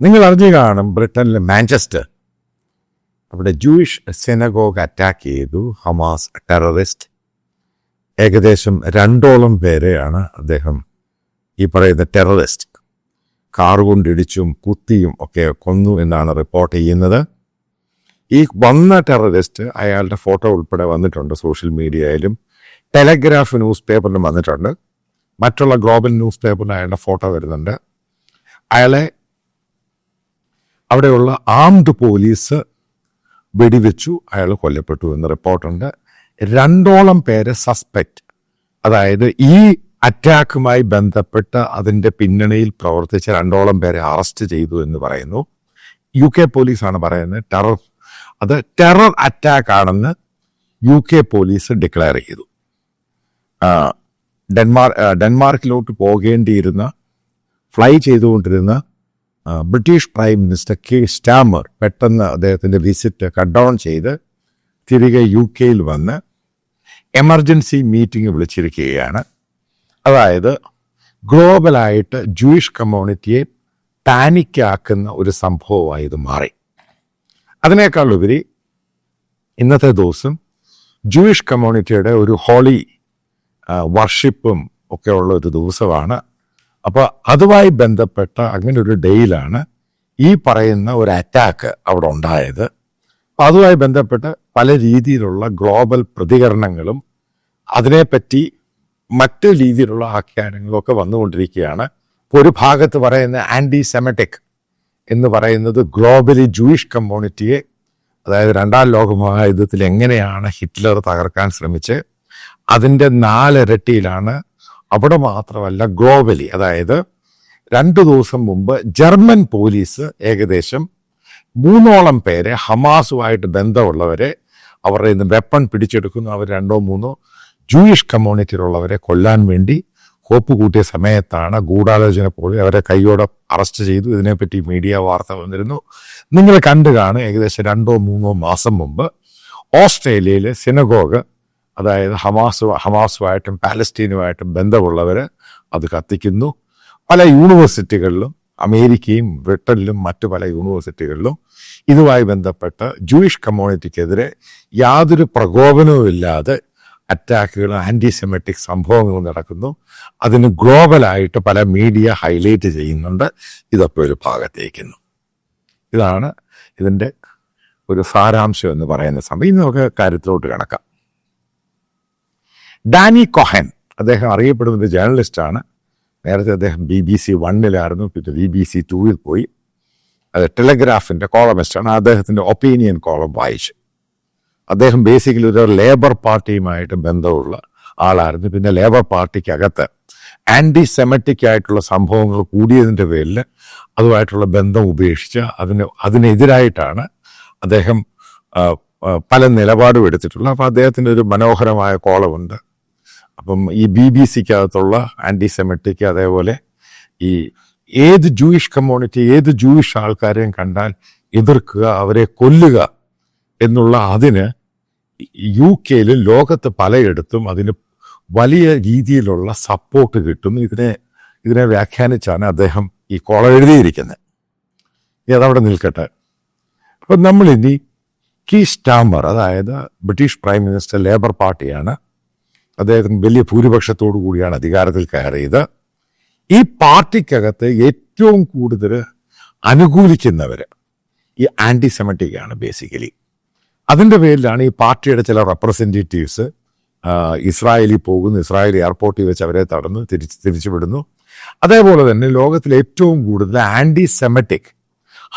നിങ്ങൾ അറിഞ്ഞു കാണും ബ്രിട്ടനിലെ മാഞ്ചസ്റ്റർ അവിടെ ജൂയിഷ് സെനഗോഗ് അറ്റാക്ക് ചെയ്തു. Hamas terrorist. ഏകദേശം രണ്ടോളം പേരെയാണ് അദ്ദേഹം ഈ പറയുന്ന ടെററിസ്റ്റ്. കാർ കൊണ്ടിടിച്ചും കുത്തിയും ഒക്കെ കൊന്നു എന്നാണ് റിപ്പോർട്ട് ചെയ്യുന്നത്. ഈ വന്ന ടെററിസ്റ്റ് അയാളുടെ ഫോട്ടോ ഉൾപ്പെടെ വന്നിട്ടുണ്ട് സോഷ്യൽ മീഡിയയിലും. ടെലഗ്രാഫ് ന്യൂസ് പേപ്പറിലും വന്നിട്ടുണ്ട്. മറ്റുള്ള ഗ്ലോബൽ ന്യൂസ് പേപ്പറിൽ അയാളുടെ ഫോട്ടോ വരുന്നുണ്ട്. അയാളെ അവിടെയുള്ള ആംഡ് പോലീസ് വെടിവെച്ചു അയാൾ കൊല്ലപ്പെട്ടു എന്ന് റിപ്പോർട്ടുണ്ട്. രണ്ടോളം പേര് സസ്പെക്റ്റ് അതായത് ഈ അറ്റാക്കുമായി ബന്ധപ്പെട്ട് അതിന്റെ പിന്നണിയിൽ പ്രവർത്തിച്ച രണ്ടോളം പേരെ അറസ്റ്റ് ചെയ്തു എന്ന് പറയുന്നു. യു കെ പോലീസാണ് പറയുന്നത് ടെറർ. അത് ടെറർ അറ്റാക്ക് ആണെന്ന് യു കെ പോലീസ് ഡിക്ലെയർ ചെയ്തു. ആ, ഡെൻമാർ ആ, ഡെൻമാർക്കിലോട്ട് പോകേണ്ടിയിരുന്ന ഫ്ലൈ ചെയ്തുകൊണ്ടിരുന്ന British prime minister Keir Starmer പെട്ടെന്ന് അദ്ദേഹത്തിന്റെ വിസിറ്റ് കട്ട് ഡൗൺ ചെയ്ത് തിരികെ യു കെയിൽ വന്ന് എമർജൻസി മീറ്റിംഗ് വിളിച്ചിരിക്കുകയാണ്. അതായത് ഗ്ലോബലായിട്ട് ജൂയിഷ് കമ്മ്യൂണിറ്റിയെ പാനിക്കാക്കുന്ന ഒരു സംഭവമായി ഇത് മാറി. അതിനേക്കാൾ ഉപരി ഇന്നത്തെ ദിവസം ജൂയിഷ് കമ്മ്യൂണിറ്റിയുടെ ഒരു ഹോളി വർഷിപ്പും ഒക്കെ ഉള്ള ഒരു ദിവസമാണ് അപ്പോൾ അതുമായി ബന്ധപ്പെട്ട അങ്ങനെ ഒരു ഡേയിലാണ് ഈ പറയുന്ന ഒരു അറ്റാക്ക് അവിടെ ഉണ്ടായത്. അതുമായി ബന്ധപ്പെട്ട് പല രീതിയിലുള്ള ഗ്ലോബൽ പ്രതികരണങ്ങളും അതിനെപ്പറ്റി മറ്റു രീതിയിലുള്ള ആഖ്യാനങ്ങളും ഒക്കെ വന്നുകൊണ്ടിരിക്കുകയാണ്. ഇപ്പോൾ ഒരു ഭാഗത്ത് പറയുന്ന ആന്റി സെമറ്റിക് എന്ന് പറയുന്നത് ഗ്ലോബലി ജൂയിഷ് കമ്മ്യൂണിറ്റിയെ അതായത് രണ്ടാം ലോകമഹായുദ്ധത്തിൽ എങ്ങനെയാണ് ഹിറ്റ്ലർ തകർക്കാൻ ശ്രമിച്ച് അതിന്റെ നാലിരട്ടിയിലാണ് അവിടെ മാത്രമല്ല ഗ്ലോബലി അതായത് രണ്ടു ദിവസം മുമ്പ് ജർമ്മൻ പോലീസ് ഏകദേശം മൂന്നോളം പേരെ ഹമാസുമായിട്ട് ബന്ധമുള്ളവരെ അവരുടെ ഇന്ന് വെപ്പൺ പിടിച്ചെടുക്കുന്നു. അവർ രണ്ടോ മൂന്നോ ജൂയിഷ് കമ്മ്യൂണിറ്റിയിലുള്ളവരെ കൊല്ലാൻ വേണ്ടി ഹോപ്പ് കൂട്ടിയ സമയത്താണ് ഗൂഢാലോചന പോലെ അവരെ കൈയോടെ അറസ്റ്റ് ചെയ്തു. ഇതിനെപ്പറ്റി മീഡിയ വാർത്ത വന്നിരുന്നു. നിങ്ങൾ കണ്ടു കാണും ഏകദേശം രണ്ടോ മൂന്നോ മാസം മുമ്പ് ഓസ്ട്രേലിയയിലെ സിനഗോഗ് അതായത് ഹമാസ് ഹമാസുമായിട്ടും പാലസ്റ്റീനുമായിട്ടും ബന്ധമുള്ളവർ അത് കത്തിക്കുന്നു. പല യൂണിവേഴ്സിറ്റികളിലും അമേരിക്കയും ബ്രിട്ടനിലും മറ്റു പല യൂണിവേഴ്സിറ്റികളിലും ഇതുമായി ബന്ധപ്പെട്ട് ജൂയിഷ് കമ്മ്യൂണിറ്റിക്കെതിരെ യാതൊരു പ്രകോപനവുമില്ലാതെ ഇല്ലാതെ അറ്റാക്കുകളും ആന്റിസെമറ്റിക് സംഭവങ്ങളും നടക്കുന്നു. അതിന് ഗ്ലോബലായിട്ട് പല മീഡിയ ഹൈലൈറ്റ് ചെയ്യുന്നുണ്ട്. ഇതൊക്കെ ഒരു ഭാഗത്തേക്കുന്നു. ഇതാണ് ഇതിന്റെ ഒരു സാരാംശം എന്ന് പറയുന്ന സമയം. ഇന്ന് നമുക്ക് കാര്യത്തിലോട്ട് കിടക്കാം. ഡാനി കൊഹൻ അദ്ദേഹം അറിയപ്പെടുന്ന ഒരു ജേർണലിസ്റ്റാണ് നേരത്തെ അദ്ദേഹം ബി ബി സി വണ്ണിലായിരുന്നു പിന്നെ ബി ബി സി ടൂവിൽ പോയി. അത് ടെലഗ്രാഫിന്റെ കോളമിസ്റ്റാണ് അദ്ദേഹത്തിന്റെ ഒപ്പീനിയൻ കോളം വായിച്ചു. അദ്ദേഹം ബേസിക്കലി ഒരു ലേബർ പാർട്ടിയുമായിട്ട് ബന്ധമുള്ള ആളായിരുന്നു. പിന്നെ ലേബർ പാർട്ടിക്കകത്ത് ആന്റി സെമറ്റിക് ആയിട്ടുള്ള സംഭവങ്ങൾ കൂടിയതിന്റെ പേരിൽ അതുമായിട്ടുള്ള ബന്ധം ഉപേക്ഷിച്ച് അതിന് അതിനെതിരായിട്ടാണ് അദ്ദേഹം പല നിലപാടും എടുത്തിട്ടുള്ളത്. അപ്പോൾ അദ്ദേഹത്തിന്റെ ഒരു മനോഹരമായ കോളമുണ്ട്. അപ്പം ഈ ബി ബി സിക്കകത്തുള്ള ആന്റി സെമറ്റിക് അതേപോലെ ഈ ഏത് ജൂയിഷ് കമ്മ്യൂണിറ്റി ഏത് ജൂയിഷ് ആൾക്കാരെയും കണ്ടാൽ എതിർക്കുക അവരെ കൊല്ലുക എന്നുള്ള അതിന് യു കെയിൽ ലോകത്ത് പലയിടത്തും അതിന് വലിയ രീതിയിലുള്ള സപ്പോർട്ട് കിട്ടും. ഇതിനെ ഇതിനെ വ്യാഖ്യാനിച്ചാണ് അദ്ദേഹം ഈ കോളം എഴുതിയിരിക്കുന്നത്. അതവിടെ നിൽക്കട്ടെ. അപ്പം നമ്മളിനി കീ സ്റ്റാമർ അതായത് ബ്രിട്ടീഷ് പ്രൈം മിനിസ്റ്റർ ലേബർ പാർട്ടിയാണ് അദ്ദേഹത്തിന് വലിയ ഭൂരിപക്ഷത്തോടു കൂടിയാണ് അധികാരത്തിൽ കയറിയത്. ഈ പാർട്ടിക്കകത്ത് ഏറ്റവും കൂടുതൽ അനുകൂലിക്കുന്നവർ ഈ ആന്റി സെമറ്റിക് ആണ് ബേസിക്കലി അതിന്റെ പേരിലാണ് ഈ പാർട്ടിയുടെ ചില റെപ്രസെന്റേറ്റീവ്സ് ഇസ്രായേലിൽ പോകുന്നു. ഇസ്രായേൽ എയർപോർട്ടിൽ വെച്ച് അവരെ തടന്ന് തിരിച്ച് തിരിച്ചുവിടുന്നു. അതേപോലെ തന്നെ ലോകത്തിലെ ഏറ്റവും കൂടുതൽ ആന്റി സെമറ്റിക്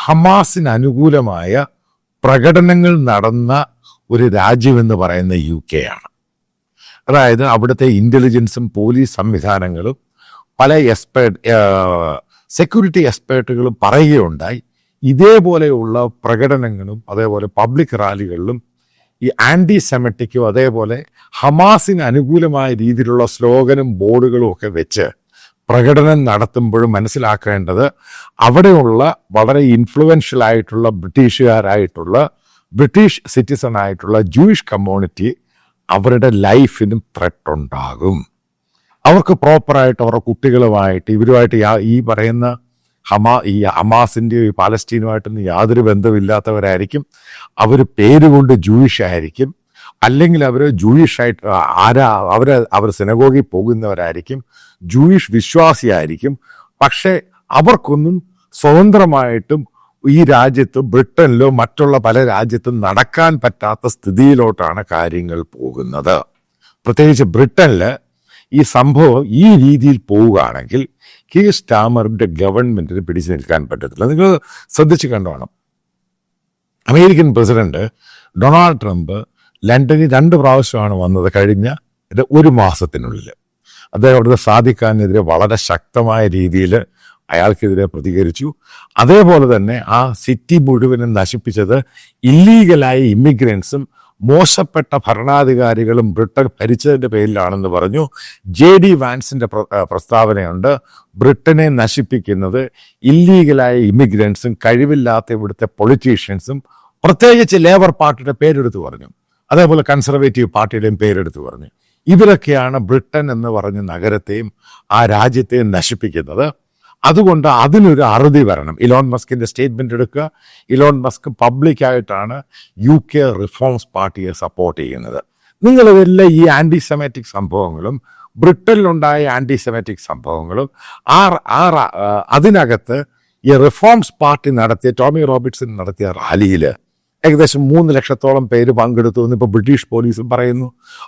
ഹമാസിന് അനുകൂലമായ പ്രകടനങ്ങൾ നടന്ന ഒരു രാജ്യമെന്ന് പറയുന്ന യു കെ ആണ്. അതായത് അവിടുത്തെ ഇന്റലിജൻസും പോലീസ് സംവിധാനങ്ങളും പല എക്സ്പേർട്ട് സെക്യൂരിറ്റി എക്സ്പേർട്ടുകളും പറയുകയുണ്ടായി. ഇതേപോലെയുള്ള പ്രകടനങ്ങളും അതേപോലെ പബ്ലിക് റാലികളിലും ഈ ആന്റി സെമറ്റിക്കും അതേപോലെ ഹമാസിന് അനുകൂലമായ രീതിയിലുള്ള സ്ലോഗനും ബോർഡുകളും ഒക്കെ വെച്ച് പ്രകടനം നടത്തുമ്പോഴും മനസ്സിലാക്കേണ്ടത് അവിടെയുള്ള വളരെ ഇൻഫ്ലുവൻഷ്യൽ ആയിട്ടുള്ള ബ്രിട്ടീഷുകാരായിട്ടുള്ള ബ്രിട്ടീഷ് സിറ്റിസൺ ആയിട്ടുള്ള ജൂയിഷ് കമ്മ്യൂണിറ്റി അവരുടെ ലൈഫിനും ത്രെട്ട് ഉണ്ടാകും അവർക്ക് പ്രോപ്പറായിട്ട് അവരുടെ കുട്ടികളുമായിട്ട് ഇവരുമായിട്ട് ഈ പറയുന്ന ഹമാ ഈ ഹമാസിന്റെയോ ഈ പാലസ്റ്റീനുമായിട്ടൊന്നും യാതൊരു ബന്ധമില്ലാത്തവരായിരിക്കും. അവർ പേരുകൊണ്ട് ജൂയിഷ് ആയിരിക്കും. അല്ലെങ്കിൽ അവർ ജൂയിഷായിട്ട് ആരാ അവർ അവർ സിനഗോഗിൽ പോകുന്നവരായിരിക്കും. ജൂയിഷ് വിശ്വാസിയായിരിക്കും. പക്ഷേ അവർക്കൊന്നും സ്വതന്ത്രമായിട്ടും ഈ രാജ്യത്ത് ബ്രിട്ടനിലോ മറ്റുള്ള പല രാജ്യത്തും നടക്കാൻ പറ്റാത്ത സ്ഥിതിയിലോട്ടാണ് കാര്യങ്ങൾ പോകുന്നത്. പ്രത്യേകിച്ച് ബ്രിട്ടനിൽ ഈ സംഭവം ഈ രീതിയിൽ പോവുകയാണെങ്കിൽ കീ സ്റ്റാമറിന്റെ ഗവൺമെന്റിന് പിടിച്ചു നിൽക്കാൻ പറ്റത്തില്ല. നിങ്ങൾ ശ്രദ്ധിച്ചു കണ്ടോണം. അമേരിക്കൻ പ്രസിഡന്റ് ഡൊണാൾഡ് ട്രംപ് ലണ്ടനിൽ രണ്ട് പ്രാവശ്യമാണ് വന്നത് കഴിഞ്ഞ ഒരു മാസത്തിനുള്ളിൽ അദ്ദേഹം അവിടുത്തെ സാധിക്കാനെതിരെ വളരെ ശക്തമായ രീതിയിൽ അയാൾക്കെതിരെ പ്രതികരിച്ചു. അതേപോലെ തന്നെ ആ സിറ്റി മുഴുവനും നശിപ്പിച്ചത് ഇല്ലീഗലായ ഇമിഗ്രൻസും മോശപ്പെട്ട ഭരണാധികാരികളും ബ്രിട്ടൻ ഭരിച്ചതിന്റെ പേരിലാണെന്ന് പറഞ്ഞു. ജെ ഡി വാൻസിന്റെ പ്രസ്താവനയുണ്ട്. ബ്രിട്ടനെ നശിപ്പിക്കുന്നത് ഇല്ലീഗലായ ഇമിഗ്രൻസും കഴിവില്ലാത്ത ഇവിടുത്തെ പൊളിറ്റീഷ്യൻസും പ്രത്യേകിച്ച് ലേബർ പാർട്ടിയുടെ പേരെടുത്ത് പറഞ്ഞു. അതേപോലെ കൺസർവേറ്റീവ് പാർട്ടിയുടെയും പേരെടുത്ത് പറഞ്ഞു. ഇവരൊക്കെയാണ് ബ്രിട്ടൻ എന്ന് പറഞ്ഞ നഗരത്തെയും ആ രാജ്യത്തെയും നശിപ്പിക്കുന്നത്. അതുകൊണ്ട് അതിനൊരു അറുതി വരണം. ഇലോൺ മസ്കിന്റെ സ്റ്റേറ്റ്മെന്റ് എടുക്കുക. ഇലോൺ മസ്ക് പബ്ലിക്കായിട്ടാണ് യു കെ റിഫോംസ് പാർട്ടിയെ സപ്പോർട്ട് ചെയ്യുന്നത്. നിങ്ങൾ ഈ ഈ ആന്റിസെമാറ്റിക് സംഭവങ്ങളും ബ്രിട്ടനിലുണ്ടായ ആന്റിസെമാറ്റിക് സംഭവങ്ങളും ആ ആ അതിനകത്ത് ഈ റിഫോംസ് പാർട്ടി നടത്തിയ ടോമി റോബിൻസൺ നടത്തിയ റാലിയിൽ ഏകദേശം മൂന്ന് ലക്ഷത്തോളം പേര് പങ്കെടുത്തു എന്ന് ഇപ്പോൾ ബ്രിട്ടീഷ് പോലീസും പറയുന്നു.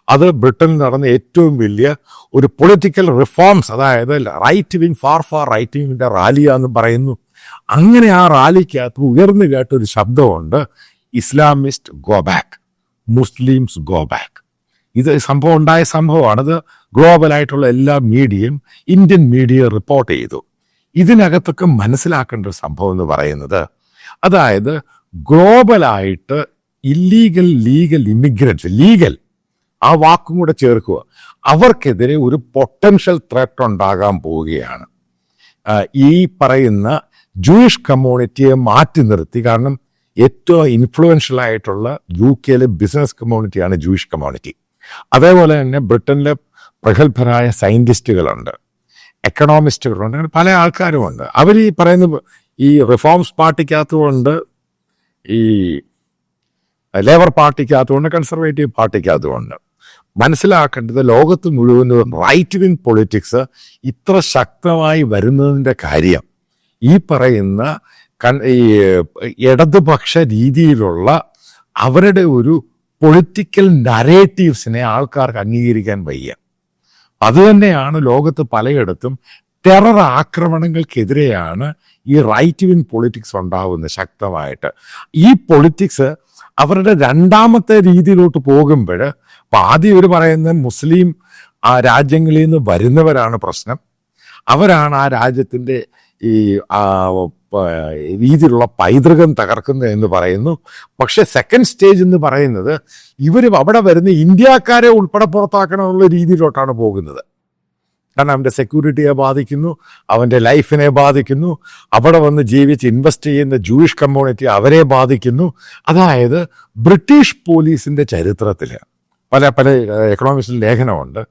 അത് ബ്രിട്ടനിൽ നടന്ന ഏറ്റവും വലിയ ഒരു പൊളിറ്റിക്കൽ റിഫോംസ് അതായത് right wing far far right വിങ്ങിന്റെ റാലിയാന്ന് പറയുന്നു. അങ്ങനെ ആ റാലിക്കകത്ത് ഉയർന്നു കേട്ട ഒരു ശബ്ദമുണ്ട് Islamist go back Muslims go back ഇത് സംഭവം ഉണ്ടായ സംഭവമാണ്. അത് ഗ്ലോബലായിട്ടുള്ള എല്ലാ മീഡിയയും ഇന്ത്യൻ മീഡിയ റിപ്പോർട്ട് ചെയ്തു. ഇതിനകത്തൊക്കെ മനസ്സിലാക്കേണ്ട ഒരു സംഭവം എന്ന് പറയുന്നത് അതായത് ഗ്ലോബലായിട്ട് ഇല്ലീഗൽ ലീഗൽ ഇമിഗ്രൻസ് ലീഗൽ ആ വാക്കും കൂടെ ചേർക്കുക. അവർക്കെതിരെ ഒരു പൊട്ടൻഷ്യൽ ത്രെറ്റ് ഉണ്ടാകാൻ പോവുകയാണ്. ഈ പറയുന്ന ജൂയിഷ് കമ്മ്യൂണിറ്റിയെ മാറ്റി നിർത്തി. കാരണം ഏറ്റവും ഇൻഫ്ലുവൻഷ്യൽ ആയിട്ടുള്ള യു കെയിലെ ബിസിനസ് കമ്മ്യൂണിറ്റിയാണ് ജൂയിഷ് കമ്മ്യൂണിറ്റി അതേപോലെ തന്നെ ബ്രിട്ടനിലെ പ്രഗത്ഭരായ സയന്റിസ്റ്റുകളുണ്ട് എക്കണോമിസ്റ്റുകളുണ്ട് അങ്ങനെ പല ആൾക്കാരുമുണ്ട്. അവർ ഈ പറയുന്ന ഈ റിഫോംസ് പാർട്ടിക്കകത്തുമുണ്ട് ഈ ലേബർ പാർട്ടിക്കകത്തുമുണ്ട് കൺസർവേറ്റീവ് പാർട്ടിക്കകത്തുമുണ്ട് മനസ്സിലാക്കേണ്ടത് ലോകത്ത് മുഴുവനും റൈറ്റ് വിങ് പൊളിറ്റിക്സ് ഇത്ര ശക്തമായി വരുന്നതിന്റെ കാര്യം. ഈ പറയുന്ന കൺ- ഈ ഇടതുപക്ഷ രീതിയിലുള്ള അവരുടെ ഒരു പൊളിറ്റിക്കൽ നരേറ്റീവ്സിനെ ആൾക്കാർക്ക് അംഗീകരിക്കാൻ വയ്യ. അതുതന്നെയാണ് ലോകത്ത് പലയിടത്തും ടെറർ ആക്രമണങ്ങൾക്കെതിരെയാണ് ഈ റൈറ്റ് വിങ് പൊളിറ്റിക്സ് ഉണ്ടാവുന്നത് ശക്തമായിട്ട്. ഈ പൊളിറ്റിക്സ് അവരുടെ രണ്ടാമത്തെ രീതിയിലോട്ട് പോകുമ്പോൾ അപ്പൊ ആദ്യം ഇവർ പറയുന്ന മുസ്ലിം ആ രാജ്യങ്ങളിൽ നിന്ന് വരുന്നവരാണ് പ്രശ്നം. അവരാണ് ആ രാജ്യത്തിന്റെ ഈ രീതിയിലുള്ള പൈതൃകം തകർക്കുന്നത് എന്ന് പറയുന്നു. പക്ഷെ സെക്കൻഡ് സ്റ്റേജ് എന്ന് പറയുന്നത് ഇവർ അവിടെ വരുന്ന ഇന്ത്യക്കാരെ ഉൾപ്പെടെ പുറത്താക്കണമെന്നുള്ള രീതിയിലോട്ടാണ് പോകുന്നത്. കാരണം അവന്റെ സെക്യൂരിറ്റിയെ ബാധിക്കുന്നു അവന്റെ ലൈഫിനെ ബാധിക്കുന്നു അവിടെ വന്ന് ജീവിച്ച് ഇൻവെസ്റ്റ് ചെയ്യുന്ന ജൂയിഷ് കമ്മ്യൂണിറ്റി അവരെ ബാധിക്കുന്നു. അതായത് ബ്രിട്ടീഷ് പോലീസിന്റെ ചരിത്രത്തിൽ പല പല എക്കണോമിക്സിൽ ലേഖനമുണ്ട്.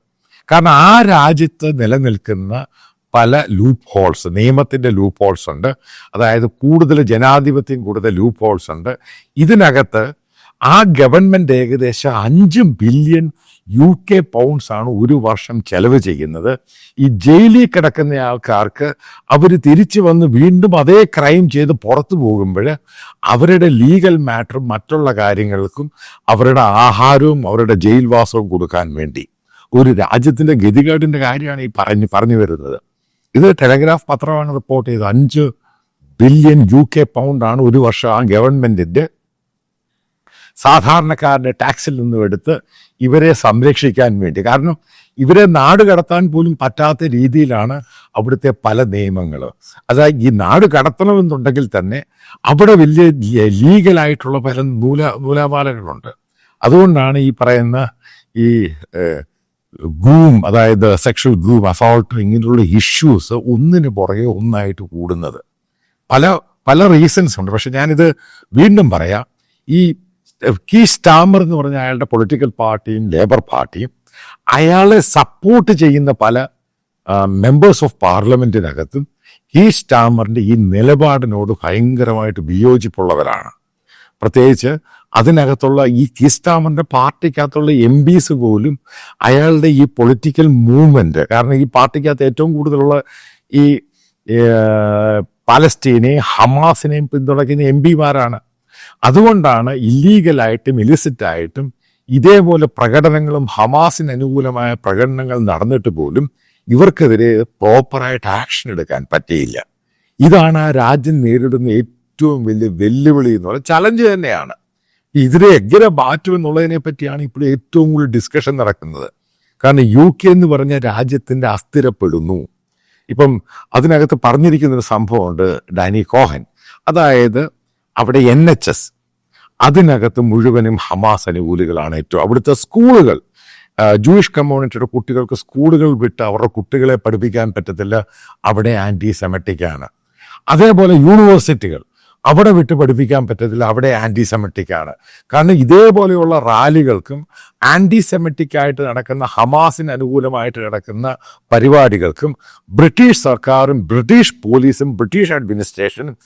കാരണം ആ രാജ്യത്ത് നിലനിൽക്കുന്ന പല ലൂപ്പ് ഹോൾസ് നിയമത്തിന്റെ ലൂപ്പ് ഹോൾസ് ഉണ്ട്. അതായത് കൂടുതൽ ജനാധിപത്യം കൂടുതൽ ലൂപ്പ് ഹോൾസ് ഉണ്ട്. ഇതിനകത്ത് ആ ഗവൺമെന്റ് ഏകദേശം അഞ്ച് ബില്യൺ യു കെ പൗണ്ട്സ് ആണ് ഒരു വർഷം ചെലവ് ചെയ്യുന്നത്. ഈ ജയിലിൽ കിടക്കുന്ന ആൾക്കാർക്ക് അവർ തിരിച്ചു വന്ന് വീണ്ടും അതേ ക്രൈം ചെയ്ത് പുറത്തു പോകുമ്പോൾ അവരുടെ ലീഗൽ മാറ്ററും മറ്റുള്ള കാര്യങ്ങൾക്കും അവരുടെ ആഹാരവും അവരുടെ ജയിൽവാസവും കൊടുക്കാൻ വേണ്ടി. ഒരു രാജ്യത്തിന്റെ ഗതികേടിന്റെ കാര്യമാണ് ഈ പറഞ്ഞ് പറഞ്ഞു വരുന്നത്. ഇത് ടെലഗ്രാഫ് പത്രമാണ് റിപ്പോർട്ട് ചെയ്തത്. അഞ്ച് ബില്യൺ യു കെ പൗണ്ടാണ് ഒരു വർഷം ആ ഗവൺമെന്റിന്റെ സാധാരണക്കാരന്റെ ടാക്സിൽ നിന്നും എടുത്ത് ഇവരെ സംരക്ഷിക്കാൻ വേണ്ടി. കാരണം ഇവരെ നാട് കടത്താൻ പോലും പറ്റാത്ത രീതിയിലാണ് അവിടുത്തെ പല നിയമങ്ങൾ അതായത് ഈ നാട് കടത്തണമെന്നുണ്ടെങ്കിൽ തന്നെ അവിടെ വലിയ ലീഗലായിട്ടുള്ള പല നൂല നൂലാമാലകളുണ്ട് അതുകൊണ്ടാണ് ഈ പറയുന്ന ഈ ഗൂം അതായത് സെക്ഷൽ ഗൂം അസോൾട്ട് ഇങ്ങനെയുള്ള ഇഷ്യൂസ് ഒന്നിന് പുറകെ ഒന്നായിട്ട് കൂടുന്നത്. പല പല റീസൺസ് ഉണ്ട്. പക്ഷെ ഞാനിത് വീണ്ടും പറയാം. ഈ കീ സ്റ്റാമർ എന്ന് പറഞ്ഞ അയാളുടെ പൊളിറ്റിക്കൽ പാർട്ടിയും ലേബർ പാർട്ടിയും അയാളെ സപ്പോർട്ട് ചെയ്യുന്ന പല മെമ്പേഴ്സ് ഓഫ് പാർലമെന്റിനകത്തും ഈ സ്റ്റാമറിന്റെ ഈ നിലപാടിനോട് ഭയങ്കരമായിട്ട് വിയോജിപ്പുള്ളവരാണ്. പ്രത്യേകിച്ച് അതിനകത്തുള്ള ഈ കീസ്റ്റാമറിന്റെ പാർട്ടിക്കകത്തുള്ള എം ബീസ് പോലും അയാളുടെ ഈ പൊളിറ്റിക്കൽ മൂവ്മെന്റ് കാരണം ഈ പാർട്ടിക്കകത്ത് ഏറ്റവും കൂടുതലുള്ള ഈ പാലസ്റ്റീനെയും ഹമാസിനെയും പിന്തുണയ്ക്കുന്ന എം പിമാരാണ് അതുകൊണ്ടാണ് ഇല്ലീഗലായിട്ടും ഇലിസിറ്റായിട്ടും ഇതേപോലെ പ്രകടനങ്ങളും ഹമാസിന് അനുകൂലമായ പ്രകടനങ്ങൾ നടന്നിട്ട് പോലും ഇവർക്കെതിരെ പ്രോപ്പറായിട്ട് ആക്ഷൻ എടുക്കാൻ പറ്റിയില്ല. ഇതാണ് ആ രാജ്യം നേരിടുന്ന ഏറ്റവും വലിയ വെല്ലുവിളി എന്ന് പറയുന്നത്. ചലഞ്ച് തന്നെയാണ്. ഇതിനെ എങ്ങനെ മാറ്റും എന്നുള്ളതിനെ പറ്റിയാണ് ഇപ്പോൾ ഏറ്റവും കൂടുതൽ ഡിസ്കഷൻ നടക്കുന്നത്. കാരണം യു കെ എന്ന് പറഞ്ഞ രാജ്യത്തിന്റെ അസ്ഥിരപ്പെടുന്നു. ഇപ്പം അതിനകത്ത് പറഞ്ഞിരിക്കുന്ന ഒരു സംഭവമുണ്ട് ഡാനി കോഹൻ. അതായത് അവിടെ എൻ എച്ച് എസ് അതിനകത്ത് മുഴുവനും ഹമാസ് അനുകൂലികളാണ് ഏറ്റവും അവിടുത്തെ സ്കൂളുകൾ. ജൂയിഷ് കമ്മ്യൂണിറ്റിയുടെ കുട്ടികൾക്ക് സ്കൂളുകൾ വിട്ട് അവരുടെ കുട്ടികളെ പഠിപ്പിക്കാൻ പറ്റത്തില്ല. അവിടെ ആന്റി സെമറ്റിക്കാണ് അതേപോലെ യൂണിവേഴ്സിറ്റികൾ അവിടെ വിട്ടു പഠിപ്പിക്കാൻ പറ്റത്തില്ല. അവിടെ ആന്റി സെമറ്റിക്കാണ് കാരണം ഇതേപോലെയുള്ള റാലികൾക്കും ആന്റി സെമറ്റിക്കായിട്ട് നടക്കുന്ന ഹമാസിന് അനുകൂലമായിട്ട് നടക്കുന്ന പരിപാടികൾക്കും ബ്രിട്ടീഷ് സർക്കാരും ബ്രിട്ടീഷ് പോലീസും ബ്രിട്ടീഷ് അഡ്മിനിസ്ട്രേഷനും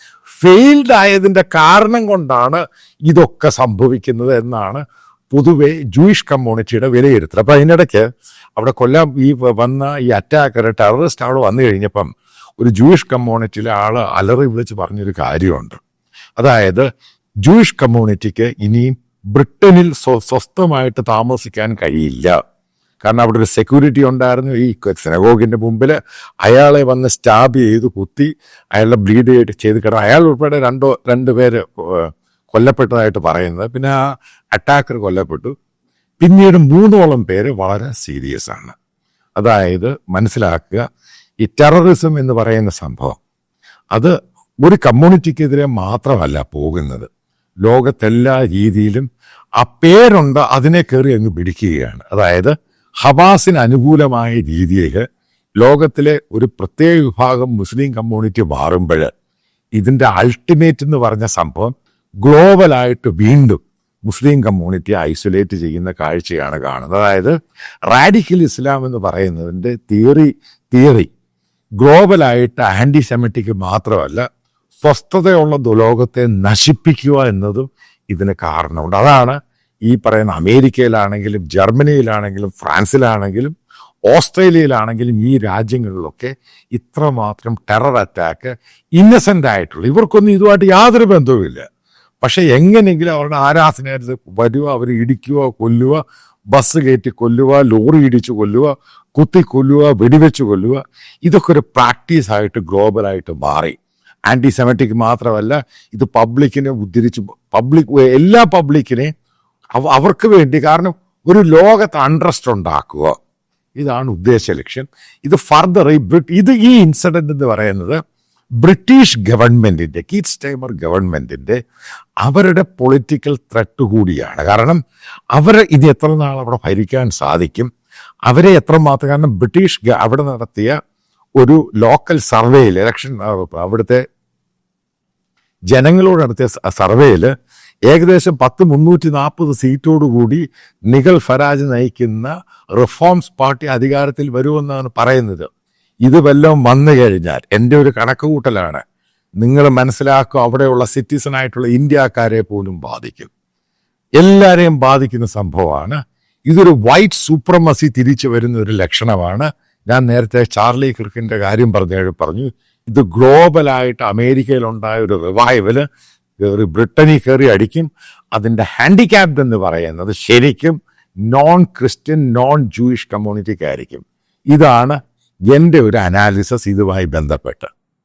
ഫെയിൽഡ് ആയതിന്റെ കാരണം കൊണ്ടാണ് ഇതൊക്കെ സംഭവിക്കുന്നത് എന്നാണ് പൊതുവെ ജൂയിഷ് കമ്മ്യൂണിറ്റിയുടെ വിലയിരുത്തൽ. അപ്പം അതിനിടയ്ക്ക് അവിടെ കൊല്ലം ഈ വന്ന ഈ അറ്റാക്കർ ടെററിസ്റ്റ് അവിടെ വന്നു കഴിഞ്ഞപ്പം ഒരു ജൂയിഷ് കമ്മ്യൂണിറ്റിയിലെ ആൾ അലറി വിളിച്ച് പറഞ്ഞൊരു കാര്യമുണ്ട്. അതായത് ജൂയിഷ് കമ്മ്യൂണിറ്റിക്ക് ഇനിയും ബ്രിട്ടനിൽ സ്വ- സ്വസ്ഥമായിട്ട് താമസിക്കാൻ കഴിയില്ല. കാരണം അവിടെ ഒരു സെക്യൂരിറ്റി ഉണ്ടായിരുന്നു. ഈ സെനഗോഗിന്റെ മുമ്പിൽ അയാളെ വന്ന് സ്റ്റാബ് ചെയ്ത് കുത്തി അയാളെ ബ്ലീഡ് ചെയ്ത് കിടന്നു അയാൾ ഉൾപ്പെടെ രണ്ടോ രണ്ട് പേര് കൊല്ലപ്പെട്ടതായിട്ട് പറയുന്നത്. പിന്നെ ആ അറ്റാക്കർ കൊല്ലപ്പെട്ടു. പിന്നീട് മൂന്നോളം പേര് വളരെ സീരിയസ് ആണ്. അതായത് മനസ്സിലാക്കുക ഈ ടെററിസം എന്ന് പറയുന്ന സംഭവം അത് ഒരു കമ്മ്യൂണിറ്റിക്കെതിരെ മാത്രമല്ല പോകുന്നത്. ലോകത്തെല്ലാ രീതിയിലും ആ പേരുണ്ട് അതിനെ കയറി അങ്ങ് പിടിക്കുകയാണ്. അതായത് ഹബാസിന് അനുകൂലമായ രീതിയിൽ ലോകത്തിലെ ഒരു പ്രത്യേക വിഭാഗം മുസ്ലിം കമ്മ്യൂണിറ്റി മാറുമ്പോൾ ഇതിന്റെ അൾട്ടിമേറ്റ് എന്ന് പറഞ്ഞ സംഭവം ഗ്ലോബലായിട്ട് വീണ്ടും മുസ്ലിം കമ്മ്യൂണിറ്റി ഐസൊലേറ്റ് ചെയ്യുന്ന കാഴ്ചയാണ് കാണുന്നത്. അതായത് റാഡിക്കൽ ഇസ്ലാം എന്ന് പറയുന്നതിന്റെ തിയറി തിയറി ഗ്ലോബലായിട്ട് ആന്റി സെമിറ്റിക് മാത്രമല്ല സ്വസ്ഥതയുള്ള ദുലോകത്തെ നശിപ്പിക്കുക എന്നതും ഇതിന് കാരണമുണ്ട്. അതാണ് ഈ പറയുന്ന അമേരിക്കയിലാണെങ്കിലും ജർമ്മനിയിലാണെങ്കിലും ഫ്രാൻസിലാണെങ്കിലും ഓസ്ട്രേലിയയിലാണെങ്കിലും ഈ രാജ്യങ്ങളിലൊക്കെ ഇത്രമാത്രം ടെറർ അറ്റാക്ക് ഇന്നസെന്റ് ആയിട്ടുള്ള ഇവർക്കൊന്നും ഇതുമായിട്ട് യാതൊരു ബന്ധവുമില്ല. പക്ഷെ എങ്ങനെയെങ്കിലും അവരുടെ ആരാധനയടുത്ത് വരിക അവർ ഇടിക്കുക കൊല്ലുക ബസ് കയറ്റി കൊല്ലുക ലോറി ഇടിച്ച് കൊല്ലുക കുത്തി കൊല്ലുക വെടിവെച്ച് കൊല്ലുക ഇതൊക്കെ ഒരു പ്രാക്ടീസ് ആയിട്ട് ഗ്ലോബലായിട്ട് മാറി. ആന്റി സെമറ്റിക് മാത്രമല്ല ഇത് പബ്ലിക്കിനെ ഉദ്ധരിച്ച് പബ്ലിക് എല്ലാ പബ്ലിക്കിനെയും അവർക്ക് വേണ്ടി കാരണം ഒരു ലോകത്ത് അൺട്രസ്റ്റ് ഉണ്ടാക്കുക. ഇതാണ് ഉദ്ദേശ ലക്ഷ്യം. ഇത് ഫർദർ ഈ ഇത് ഈ ഇൻസിഡന്റ് എന്ന് പറയുന്നത് ബ്രിട്ടീഷ് ഗവൺമെന്റിന്റെ കീറ്റ് സ്റ്റൈമർ ഗവൺമെന്റിന്റെ അവരുടെ പൊളിറ്റിക്കൽ ത്രെട്ട് കൂടിയാണ്. കാരണം അവർ ഇത് എത്ര നാൾ അവിടെ ഭരിക്കാൻ സാധിക്കും? അവരെ എത്രമാത്രം കാരണം ബ്രിട്ടീഷ് അവിടെ നടത്തിയ ഒരു ലോക്കൽ സർവേയിൽ ഇലക്ഷൻ അവിടുത്തെ ജനങ്ങളോട് നടത്തിയ സർവേയിൽ ഏകദേശം പത്ത് മുന്നൂറ്റി നാൽപ്പത് സീറ്റോടുകൂടി നിഖൽ ഫരാജ് നയിക്കുന്ന റിഫോംസ് പാർട്ടി അധികാരത്തിൽ വരുമെന്നാണ് പറയുന്നത്. ഇത് വല്ലതും വന്നു കഴിഞ്ഞാൽ എന്റെ ഒരു കണക്കുകൂട്ടലാണ്. നിങ്ങൾ മനസ്സിലാക്കുക അവിടെയുള്ള സിറ്റിസൺ ആയിട്ടുള്ള ഇന്ത്യക്കാരെ പോലും ബാധിക്കും. എല്ലാവരെയും ബാധിക്കുന്ന സംഭവമാണ്. ഇതൊരു വൈറ്റ് സൂപ്രമസി തിരിച്ചു വരുന്ന ഒരു ലക്ഷണമാണ്. ഞാൻ നേരത്തെ ചാർലി ക്രിക്കിന്റെ കാര്യം പറഞ്ഞു പറഞ്ഞു. ഇത് ഗ്ലോബലായിട്ട് അമേരിക്കയിലുണ്ടായ ഒരു റിവൈവൽ കയറി ബ്രിട്ടനിൽ കയറി അടിക്കും. അതിന്റെ ഹാൻഡിക്യാപ്ഡ് എന്ന് പറയുന്നത് ശരിക്കും നോൺ ക്രിസ്ത്യൻ നോൺ ജൂയിഷ് കമ്മ്യൂണിറ്റിക്കായിരിക്കും ഇതാണ് എന്റെ ഒരു അനാലിസിസ് ഇതുമായി ബന്ധപ്പെട്ട്.